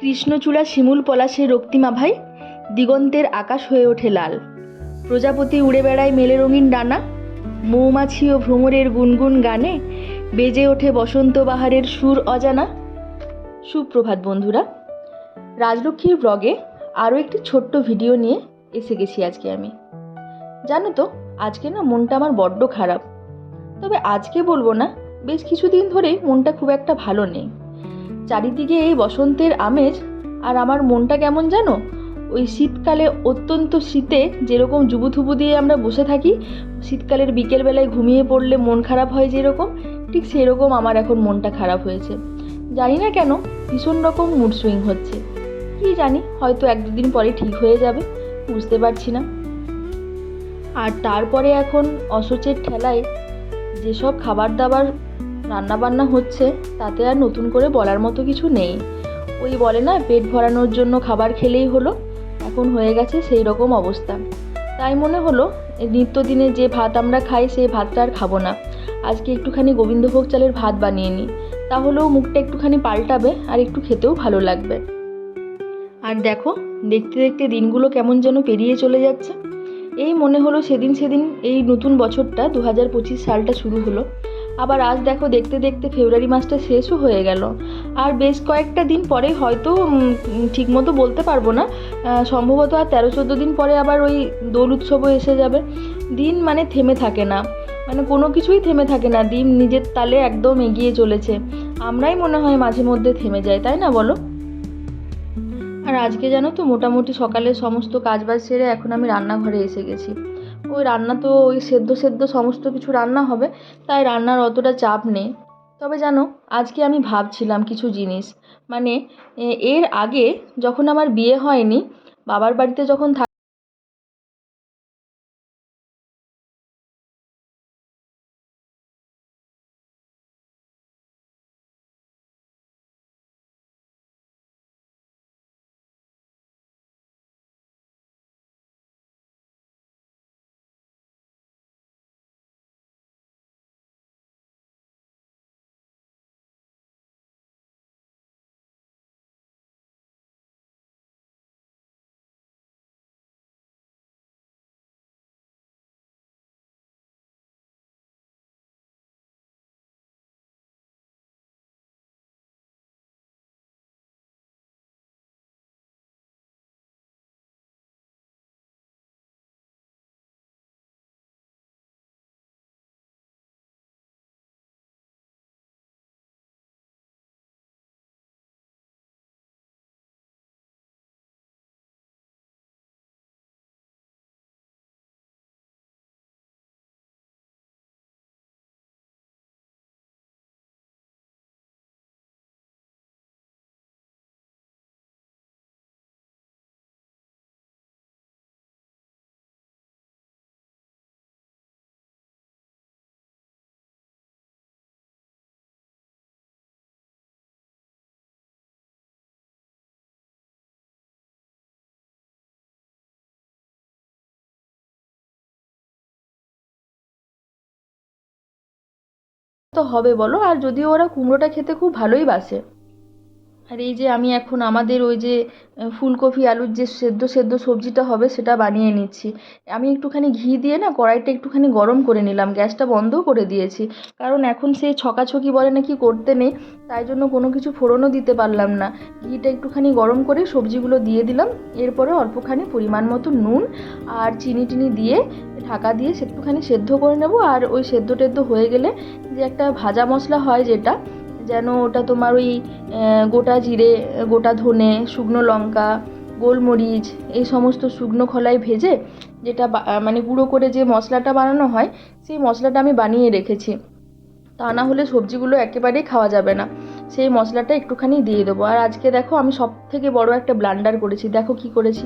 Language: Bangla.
কৃষ্ণচূড়া শিমুল পলাশের রক্তিমা ভাই, দিগন্তের আকাশ হয়ে ওঠে লাল। প্রজাপতি উড়ে বেড়ায় মেলে রঙিন ডানা। মৌমাছি ও ভ্রমরের গুনগুন গানে বেজে ওঠে বসন্ত বাহারের সুর অজানা। সুপ্রভাত বন্ধুরা, রাজলক্ষ্মীর ব্লগে আরও একটি ছোট্ট ভিডিও নিয়ে এসে গেছি আজকে আমি। জানো তো, আজকে না মনটা আমার বড্ড খারাপ। তবে আজকে বলব না, বেশ কিছুদিন ধরেই মনটা খুব একটা ভালো নেই। চারিদিকে এই বসন্তের আমেজ, আর আমার মনটা কেমন জানো? ওই শীতকালে অত্যন্ত শীতে যেরকম জুবুথুবু দিয়ে আমরা বসে থাকি, শীতকালের বিকেলবেলায় ঘুমিয়ে পড়লে মন খারাপ হয় যেরকম, ঠিক সেরকম আমার এখন মনটা খারাপ হয়েছে। জানি না কেন, ভীষণ রকম মুড সুইং হচ্ছে। কি জানি, হয়তো এক দুদিন পরে ঠিক হয়ে যাবে, বুঝতে পারছি না। আর তারপরে এখন অসুচের ঠেলায় যেসব খাবার দাবার রান্নাবান্না হচ্ছে, তাতে আর নতুন করে বলার মতো কিছু নেই। ওই বলে না, পেট ভরানোর জন্য খাবার খেলেই হলো। এখন হয়ে গেছে সেই রকম অবস্থা। তাই মনে হলো নিত্যদিনে যে ভাত আমরা খাই, সেই ভাতটা আর খাব না। আজকে একটুখানি গোবিন্দভোগ চালের ভাত বানিয়ে নিই। তাহলেও মুখটা একটুখানি পাল্টাবে আর একটু খেতেও ভালো লাগবে। আর দেখো, দেখতে দেখতে দিনগুলো কেমন যেন পেরিয়ে চলে যাচ্ছে। এই মনে হলো সেদিন সেদিন এই নতুন বছরটা দু হাজার পঁচিশ সালটা শুরু হলো। আবার আজ দেখো দেখতে দেখতে ফেব্রুয়ারি মাসটা শেষও হয়ে গেল। আর বেশ কয়েকটা দিন পরে হয়তো ঠিকমতো বলতে পারব না। সম্ভবত আর তেরো চোদ্দ দিন পরে আবার ওই দোল উৎসবও এসে যাবে। দিন মানে থেমে থাকে না। মানে কোনো কিছুই থেমে থাকে না। দিন নিজের তালে একদম এগিয়ে চলেছে। আমরাই মনে হয় মাঝে মধ্যে থেমে যাই, তাই না বলো? আর আজকে জানো তো, মোটামুটি সকালের সমস্ত কাজবাজ সেরে এখন আমি রান্নাঘরে এসে গেছি। ওই রান্না তো ওই সেদ্ধ সেদ্ধ সমস্ত কিছু রান্না হবে, তাই রান্নার অতটা চাপ নেই। তবে জানো, আজকে আমি ভাবছিলাম কিছু জিনিস। মানে এর আগে যখন আমার বিয়ে হয়নি, বাবার বাড়িতে যখন থাক তো হবে বলো। আর যদিও ওরা কুমড়োটা খেতে খুব ভালোই বাসে। আর এই যে আমি এখন আমাদের ওই যে ফুলকপি, আলুর যে সেদ্ধ সেদ্ধ সবজিটা হবে সেটা বানিয়ে নিচ্ছি। আমি একটুখানি ঘি দিয়ে না কড়াইটা একটুখানি গরম করে নিলাম, গ্যাসটা বন্ধও করে দিয়েছি। কারণ এখন সেই ছকাছকি বলে নাকি করতে নেই, তাই জন্য কোনো কিছু ফোড়নও দিতে পারলাম না। ঘিটা একটুখানি গরম করে সবজিগুলো দিয়ে দিলাম, এরপরে অল্পখানি পরিমাণ মতো নুন আর চিনি টিনি দিয়ে ঢাকা দিয়ে একটুখানি সেদ্ধ করে নেব। আর ওই সেদ্ধ টেদ্ধ হয়ে গেলে যে একটা ভাজা মশলা হয় যেটা যেন ওটা তোমার ওই গোটা জিরে, গোটা ধনে, শুকনো লঙ্কা, গোলমরিচ, এই সমস্ত শুকনো খোলায় ভেজে যেটা মানে গুঁড়ো করে যে মশলাটা বানানো হয়, সেই মশলাটা আমি বানিয়ে রেখেছি। তা না হলে সবজিগুলো একেবারেই খাওয়া যাবে না। সেই মশলাটা একটুখানি দিয়ে দেবো। আর আজকে দেখো আমি সব থেকে বড় একটা ব্লান্ডার করেছি। দেখো কি করেছি।